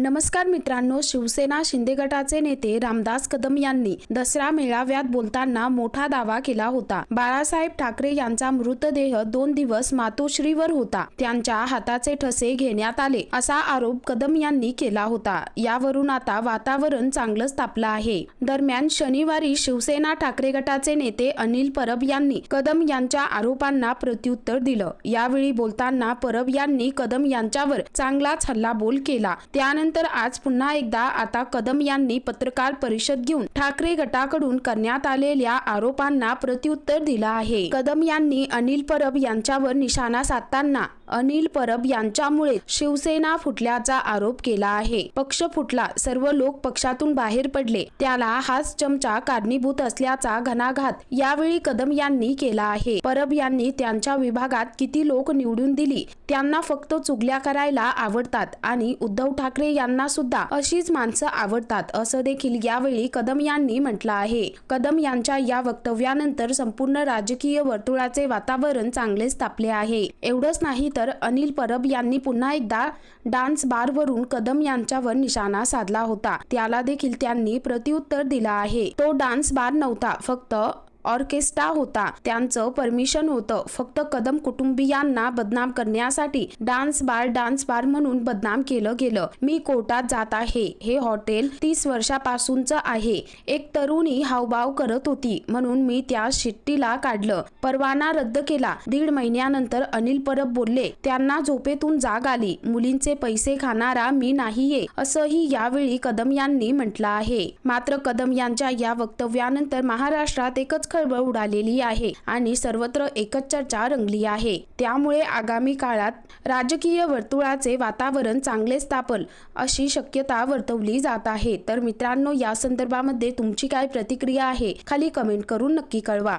नमस्कार मित्रांनो शिवसेना शिंदे गटाचे नेते रामदास कदम यांनी दसरा मेळाव्यात बोलताना मोठा दावा केला होता. बाळासाहेब ठाकरे यांचा मृतदेह दोन दिवस मातोश्रीवर होता. त्यांच्या हाताचे ठसे घेण्यात आले असा आरोप कदम यांनी केला होता. यावरून आता वातावरण चांगलंच तापलं आहे. दरम्यान शनिवारी शिवसेना ठाकरे गटाचे नेते अनिल परब यांनी कदम यांच्या आरोपांना प्रत्युत्तर दिलं. यावेळी बोलताना परब यांनी कदम यांच्यावर चांगलाच हल्लाबोल केला. त्यानंतर आज पुन्हा एकदा आता कदम यांनी पत्रकार परिषद घेऊन ठाकरे गटाकडून करण्यात आलेल्या आरोपांना प्रत्युत्तर दिलं आहे. कदम यांनी अनिल परब यांच्यावर निशाणा साधताना अनिल परब यांच्यामुळे शिवसेना फुटल्याचा आरोप केला आहे. पक्ष फुटला सर्व लोक पक्षातून बाहेर पडले. त्याला हाच चमचा कारणीभूत असल्याचा घणाघात यावेळी कदम यांनी केला आहे. परब यांनी त्यांच्या विभागात किती लोक निवडून दिली त्यांना फक्त चुगल्या करायला आवडतात आणि उद्धव ठाकरे यांना सुद्धा अशीच माणसं आवडतात असं देखील यावेळी कदम यांनी म्हटलं आहे. कदम यांच्या या वक्तव्यानंतर संपूर्ण राजकीय वर्तुळाचे वातावरण चांगलेच तापले आहे. एवढंच नाही तर अनिल परब यांनी पुन्हा एकदा डान्स बारवरून कदम यांच्यावर निशाणा साधला होता. त्याला देखील त्यांनी प्रत्युत्तर दिलं आहे. तो डान्स बार नव्हता फक्त ऑर्केस्ट्रा होता. त्यांचं परमिशन होतं. फक्त कदम कुटुंबियांना बदनाम करण्यासाठी डान्स बार डान्स बार म्हणून बदनाम केलं गेलं. मी कोर्टात जात आहे. हे हॉटेल तीस वर्षापासूनच आहे. एक तरुणी हावभाव करत होती म्हणून मी त्या शिट्टीला काढलं. परवाना रद्द केला. दीड महिन्यानंतर अनिल परब बोलले त्यांना झोपेतून जाग आली. मुलींचे पैसे खाणारा मी नाहीये. असंही यावेळी कदम यांनी म्हटलं आहे. मात्र कदम यांच्या या वक्तव्यानंतर महाराष्ट्रात एकच खळबळ उडालेली आहे आणि सर्वत्र एकच चर्चा रंगली आहे. त्यामुळे आगामी काळात राजकीय वर्तुळाचे वातावरण चांगलेच तापल अशी शक्यता वर्तवली जात आहे. तर मित्रांनो या संदर्भामध्ये तुमची काय प्रतिक्रिया आहे? खाली कमेंट करून नक्की कळवा.